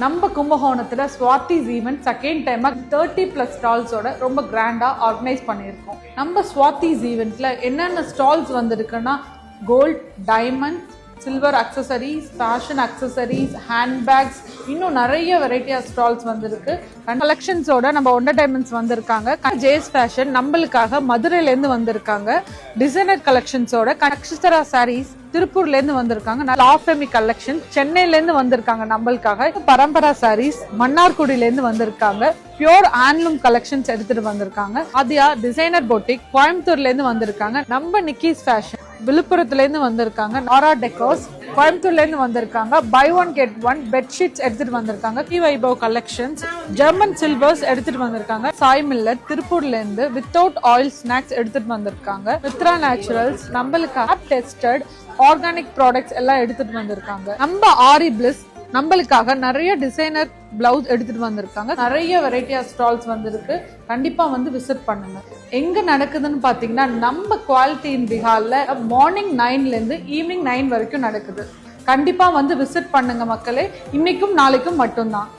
நம்ம கும்பகோணத்தில் Swathi's event second டைமாக தேர்ட்டி ப்ளஸ் ஸ்டால்ஸோட ரொம்ப கிராண்டாக ஆர்கனைஸ் பண்ணியிருக்கோம். நம்ம ஸ்வாத்திஸ் ஈவெண்ட்டில் என்னென்ன ஸ்டால்ஸ் வந்திருக்குன்னா gold diamond silver accessories fashion accessories handbags இன்னும் நிறைய வெரைட்டி ஆஃப் ஸ்டால்ஸ் வந்திருக்கு. கலெக்ஷன்ஸோட நம்ம ஒண்டர் டைமண்ட்ஸ் வந்திருக்காங்க. ஜேஸ் ஃபேஷன் நம்மளுக்காக மதுரையிலேருந்து வந்திருக்காங்க. டிசைனர் கலெக்ஷன்ஸோட அக்ஷரா சாரீஸ் திருப்பூர்லேருந்து வந்திருக்காங்க. லாஃபெமி கலெக்ஷன் சென்னையிலேருந்து வந்திருக்காங்க நம்மளுக்காக. பரம்பரா சாரீஸ் மன்னார்குடியிலேருந்து வந்திருக்காங்க. பியோர் ஆன்லூம் கலெக்ஷன்ஸ் எடுத்துட்டு வந்திருக்காங்க. ஆதியா டிசைனர் பொட்டிக் கோயம்புத்தூர்லேருந்து வந்திருக்காங்க. நம்ம நிக்கிஸ் ஃபேஷன் விழுப்புரத்துலேருந்து வந்திருக்காங்க. நாரா டெக்கோஸ் கோயம்புத்தூர்லேருந்து வந்திருக்காங்க. Buy one get one bedsheets எடுத்துட்டு வந்திருக்காங்க. கி வைபவ் கலெக்ஷன்ஸ் ஜெர்மன் சில்வர்ஸ் எடுத்துட்டு வந்திருக்காங்க. சாய் மில்லர் திருப்பூர்லேருந்து வித்தவுட் ஆயில் ஸ்நாக்ஸ் எடுத்துட்டு வந்திருக்காங்க. மித்ரா நேச்சுரல்ஸ் நம்மளுக்கு ஆப் டெஸ்டட் ஆர்கானிக் ப்ராடக்ட்ஸ் எல்லாம் எடுத்துட்டு வந்திருக்காங்க. நம்ம ஆரி பிளஸ் நம்மளுக்காக நிறைய டிசைனர் பிளவுஸ் எடுத்துட்டு வந்திருக்காங்க. நிறைய வெரைட்டி ஆஃப் ஸ்டால்ஸ் வந்திருக்கு. கண்டிப்பா வந்து விசிட் பண்ணுங்க. எங்க நடக்குதுன்னு பாத்தீங்கன்னா நம்ம குவாலிட்டி இன் பிஹார்ல மார்னிங் நைன்ல இருந்து ஈவினிங் நைன் வரைக்கும் நடக்குது. கண்டிப்பா வந்து விசிட் பண்ணுங்க மக்களே. இன்னைக்கும் நாளைக்கும் மட்டும்தான்.